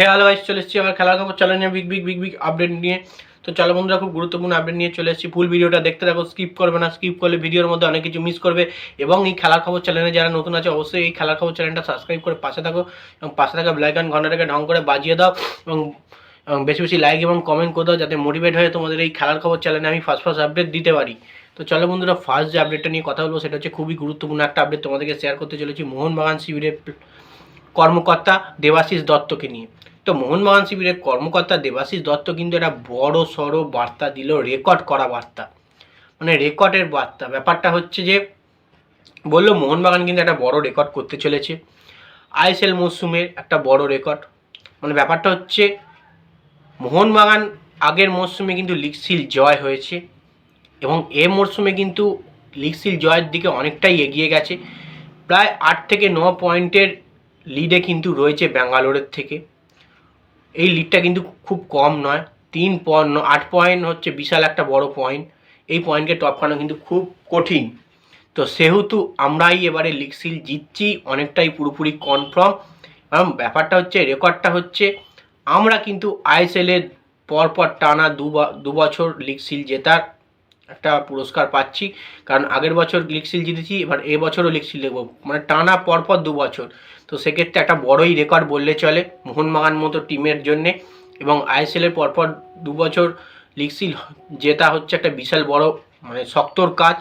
Hello vice চলে এসেছি আবার খেলার খবর। চ্যানেল নিয়ে big big big big update নিয়ে। তো চলো বন্ধুরা, খুব গুরুত্বপূর্ণ আপডেট নিয়ে চলে এসেছি। ফুল ভিডিওটা দেখতে থাকো স্কিপ করবে না স্কিপ করলে ভিডিওর মধ্যে অনেক কিছু মিস করবে। এবং এই খেলার খবর চ্যানেলে যারা নতুন আছে, অবশ্যই এই খেলার খবর চ্যানেলটা সাবস্ক্রাইব করে পাশে থাকো। এবং পাশে থাকা ব্ল্যাক অ্যান্ড ঘন্টাটাকে ঢং করে বাজিয়ে দাও। এবং বেশি বেশি লাইক এবং কমেন্ট করে দাও, যাতে মোটিভেট হয়ে তোমাদের এই খেলার খবর চ্যানেলে আমি ফার্স্ট ফার্স্ট আপডেট দিতে পারি। তো চলো বন্ধুরা ফার্স্ট যে আপডেটটা নিয়ে কথা বলব, সেটা হচ্ছে খুবই গুরুত্বপূর্ণ একটা আপডেট তোমাদেরকে শেয়ার করতে চলেছি। মোহনবাগান শিবিরের কর্মকর্তা দেবাশিস দত্তকে নিয়ে। তো মোহনবাগান শিবিরের কর্মকর্তা দেবাশিস দত্ত কিন্তু একটা বড় সড়ো বার্তা দিল, রেকর্ড করা বার্তা। মানে রেকর্ডের বার্তা। ব্যাপারটা হচ্ছে যে, বলল মোহনবাগান কিন্তু একটা বড় রেকর্ড করতে চলেছে। আইএসএল মরশুমের একটা বড় রেকর্ড। মানে ব্যাপারটা হচ্ছে, মোহনবাগান আগের মরশুমে কিন্তু লিগসিল জয় হয়েছে এবং এ মরশুমে কিন্তু লিগসিল জয়ের দিকে অনেকটাই এগিয়ে গেছে। প্রায় আট থেকে ন পয়েন্টের লিডে কিন্তু রয়েছে ব্যাঙ্গালোরের থেকে। এই লিডটা কিন্তু খুব কম নয়। তিন পয়েন্ট আট পয়েন্ট হচ্ছে বিশাল একটা বড় পয়েন্ট এই পয়েন্টকে টপ করানো কিন্তু খুব কঠিন। তো সেহেতু আমরাই এবারে লিগসিল জিতছি, অনেকটাই পুরোপুরি কনফার্ম এবং ব্যাপারটা হচ্ছে রেকর্ডটা হচ্ছে, আমরা কিন্তু আইএসএলের পরপর টানা দু বছর লিগ সিল জেতার একটা পুরস্কার পাচ্ছি। কারণ আগের বছর লিগ সিল জিতেছি, এবার এ বছরও লিগ সিল দেখব। মানে টানা পরপর দু বছর। তো সেক্ষেত্রে একটা বড়ই রেকর্ড বললে চলে মোহনবাগান মতো টিমের জন্যে। এবং আইএসএলের পরপর দু বছর লিগ সিল জেতা হচ্ছে একটা বিশাল বড় মানে শক্তর কাজ।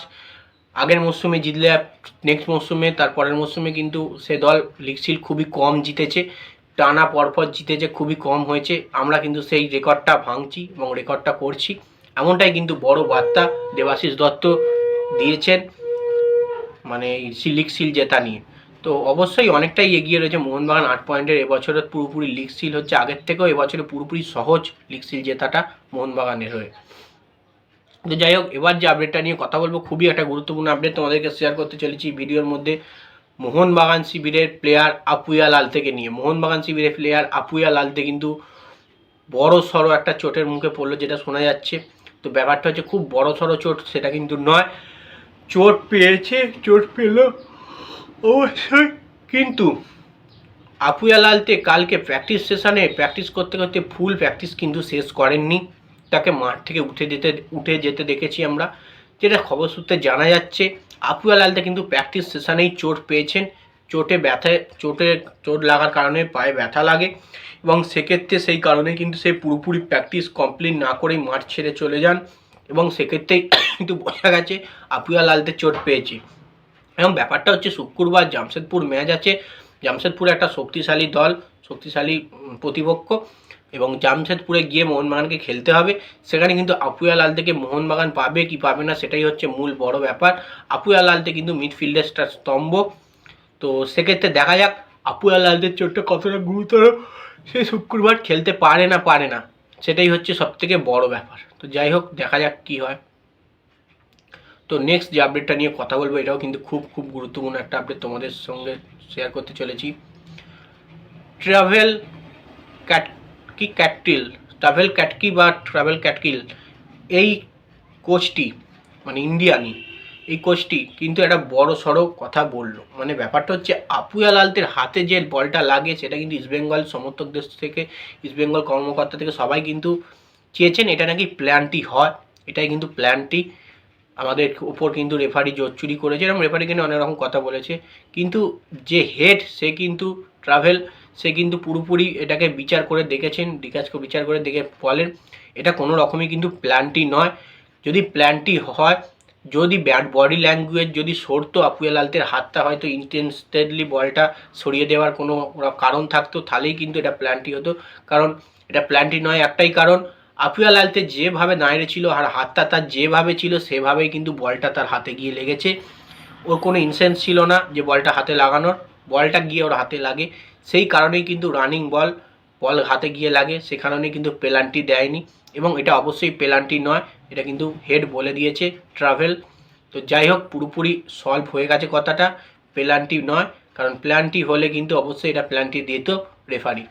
আগের মরশুমে জিতলে নেক্সট মরশুমে তারপরের মরশুমে কিন্তু সে দল লিগ সিল খুবই কম জিতেছে। টানা পরপর জিতেছে, খুবই কম হয়েছে। আমরা কিন্তু সেই রেকর্ডটা ভাঙছি এবং রেকর্ডটা করছি। এমনটাই কিন্তু বড় বার্তা দেবাশিস দত্ত দিয়েছেন মানে লিগ সিল জেতা নিয়ে। তো অবশ্যই অনেকটাই এগিয়ে রয়েছে মোহনবাগান আট পয়েন্টের এবছরের পুরোপুরি লিগ সিল হচ্ছে আগের থেকেও এবছরে পুরোপুরি সহজ লিগ সিল জেতাটা মোহনবাগানের হয়ে। তো যাই হোক, এবার যে আপডেটটা নিয়ে কথা বলব, খুবই একটা গুরুত্বপূর্ণ আপডেট তোমাদেরকে শেয়ার করতে চলেছি ভিডিওর মধ্যে। মোহনবাগান শিবিরের প্লেয়ার আপুয়া লাল থেকে নিয়ে। মোহনবাগান শিবিরের প্লেয়ার আপুয়া লালতে কিন্তু বড় সড়ো একটা চোটের মুখে পড়ল, যেটা শোনা যাচ্ছে। তো ব্যাপারটা হচ্ছে খুব বড় সড়ো চোট, সেটা কিন্তু নয়। চোট পেয়েছে, চোট পেল অবশ্যই। কিন্তু আপুয়া লালতে কালকে প্র্যাকটিস সেশানে প্র্যাকটিস করতে করতে ফুল প্র্যাকটিস কিন্তু শেষ করেননি। তাকে মাঠ থেকে উঠে যেতে উঠে যেতে দেখেছি আমরা। যেটা খবর সূত্রে জানা যাচ্ছে আপুয়া লালতে কিন্তু প্র্যাকটিস সেশানেই চোট পেয়েছেন। চোটে ব্যথা, চোটে চোট লাগার কারণে পায়ে ব্যথা লাগে এবং সেক্ষেত্রে সেই কারণে কিন্তু সে পুরোপুরি প্র্যাকটিস কমপ্লিট না করেই মাঠ ছেড়ে চলে যান এবং সেক্ষেত্রেই কিন্তু বোঝা গেছে আপুয়া লালতে চোট পেয়েছে। এবং ব্যাপারটা হচ্ছে শুক্রবার জামশেদপুর ম্যাচ আছে। জামশেদপুর একটা শক্তিশালী দল, শক্তিশালী প্রতিপক্ষ এবং জামশেদপুরে গিয়ে মোহনবাগানকে খেলতে হবে। সেখানে কিন্তু আপুয়া লালতে মোহনবাগান পাবে কি পাবে না সেটাই হচ্ছে মূল বড় ব্যাপার। আপুয়া লালতে কিন্তু মিডফিল্ডের স্তম্ভ। তো সেক্ষেত্রে দেখা যাক আপুয়া লালদের চোটটা কতটা গুরুতর? সে শুক্রবার খেলতে পারে না পারে না। সেটাই হচ্ছে সবথেকে বড় ব্যাপার। তো যাই হোক, দেখা যাক কি হয়। তো নেক্সট যে আপডেটটা নিয়ে কথা বলব, এটাও কিন্তু খুব খুব গুরুত্বপূর্ণ একটা আপডেট তোমাদের সঙ্গে শেয়ার করতে চলেছি। ট্রাভেল ক্যাট কি ক্যাটকিল ট্রাভেল ক্যাটকি বা ট্রাভেল ক্যাটকিল এই কোচটি মানে ইন্ডিয়ানি এই কোচটি কিন্তু একটা বড় সড়ো কথা বলল। মানে ব্যাপারটা হচ্ছে আপুয়া লালতের হাতে যে বলটা লাগে সেটা কিন্তু ইস্টবেঙ্গল সমর্থকদের থেকে ইস্টবেঙ্গল কর্মকর্তা থেকে সবাই কিন্তু চেয়েছেন এটা নাকি প্ল্যানটি হয়। এটাই কিন্তু প্ল্যানটি। আমাদের উপর কিন্তু রেফারি জোর চুরি করেছে এবং রেফারি কিন্তু অনেক রকম কথা বলেছে। কিন্তু যে হেড, সে কিন্তু ট্রাভেল, সে কিন্তু পুরোপুরি এটাকে বিচার করে দেখেছেন ডিকাজকে বিচার করে দেখে বলেন, এটা কোনো রকমই কিন্তু প্ল্যানটি নয়। যদি প্ল্যানটি হয় যদি ব্যাট বডি ল্যাঙ্গুয়েজ যদি সরতো আপুয়া লালতের হাতটা, হয়তো ইন্টেন্সটেডলি বলটা সরিয়ে দেওয়ার কোনো কারণ থাকতো, তাহলেই কিন্তু এটা প্ল্যানটি হতো। কারণ এটা প্ল্যানটি নয়, একটাই কারণ, আপুয়া লালতে যেভাবে দাঁড়িয়ে ছিল আর হাতটা তার যেভাবে ছিল, সেভাবেই কিন্তু বলটা তার হাতে গিয়ে লেগেছে। ওর কোনো ইনসেন্স ছিল না যে বলটা হাতে লাগানোর। বলটা গিয়ে ওর হাতে লাগে। সেই কারণেই কিন্তু রানিং বল বল হাতে গিয়ে লাগে সে কিন্তু পেনাল্টি দেয়নি। এবং এটা অবশ্যই পেনাল্টি নয়, এটা কিন্তু হেড বলে দিয়েছে ট্রাভেল। তো যাই হোক, পুরোপুরি সলভ হয়ে গেছে কথাটা পেনাল্টি নয়, কারণ প্ল্যানটি হলে কিন্তু অবশ্যই এটা প্ল্যানটি দিত রেফারি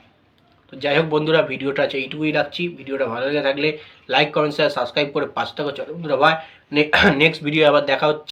তো যাই হোক বন্ধুরা, ভিডিওটা আছে এইটুকুই রাখছি। ভিডিওটা ভালো লেগে থাকলে লাইক কমেন্ট শেয়ার সাবস্ক্রাইব করে পাঁচ টাকা চলো বন্ধুরা ভাই নেক্সট ভিডিও আবার দেখা হচ্ছে।